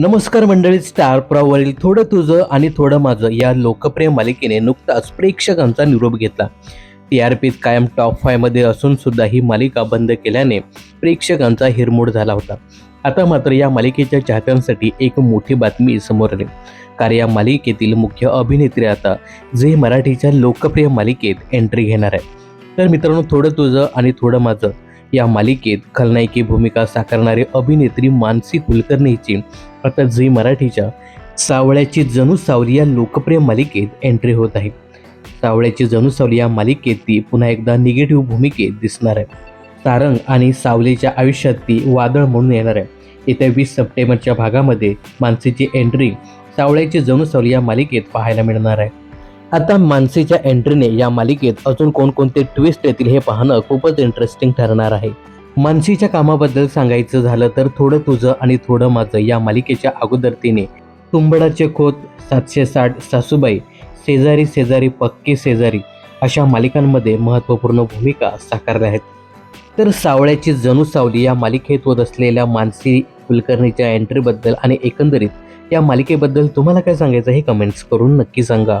नमस्कार मंडळी स्टार प्रवावरील थोडं तुझं आणि थोडं माझं या लोकप्रिय मालिकेने नुकताच प्रेक्षकांचा निरोप घेतला. टी आर पीत कायम टॉप फायमध्ये असून सुद्धा ही मालिका बंद केल्याने प्रेक्षकांचा हिरमोड झाला होता. आता मात्र या मालिकेच्या चाहत्यांसाठी एक मोठी बातमी समोर आली. कारण या मालिकेतील मुख्य अभिनेत्री आता जे मराठीच्या लोकप्रिय मालिकेत एंट्री घेणार आहे. तर मित्रांनो थोडं तुझं आणि थोडं माझं या मालिकेत खलनायकी भूमिका साकारणारी अभिनेत्री मानसी कुलकर्णीची आता झी मराठीच्या सावळ्याची जणू सावली या लोकप्रिय मालिकेत एंट्री होत आहे. सावळ्याची जणू सावली या मालिकेत ती पुन्हा एकदा निगेटिव्ह भूमिकेत दिसणार आहे. तारंग आणि सावलीच्या आयुष्यात ती वादळ म्हणून येणार आहे. येत्या वीस सप्टेंबरच्या भागामध्ये मानसीची एंट्री सावळ्याची जणू सावली या मालिकेत पाहायला मिळणार आहे. आता मानसीच्या एंट्रीने या मालिकेत अजून कोणकोणते ट्विस्ट येतील हे पाहणं खूपच इंटरेस्टिंग ठरणार आहे. मानसीच्या कामाबद्दल सांगायचं झालं तर थोडं तुझं आणि थोडं माझं या मालिकेच्या अगोदर तिने. तुंबडाचे खोत सातशे साठ सासूबाई शेजारी शेजारी पक्की शेजारी अशा मालिकांमध्ये महत्त्वपूर्ण भूमिका साकारल्या आहेत. तर सावळ्याची जणू सावली या मालिकेत होत असलेल्या मानसी कुलकर्णीच्या एंट्रीबद्दल आणि एकंदरीत या मालिकेबद्दल तुम्हाला काय सांगायचं हे कमेंट्स करून नक्की सांगा.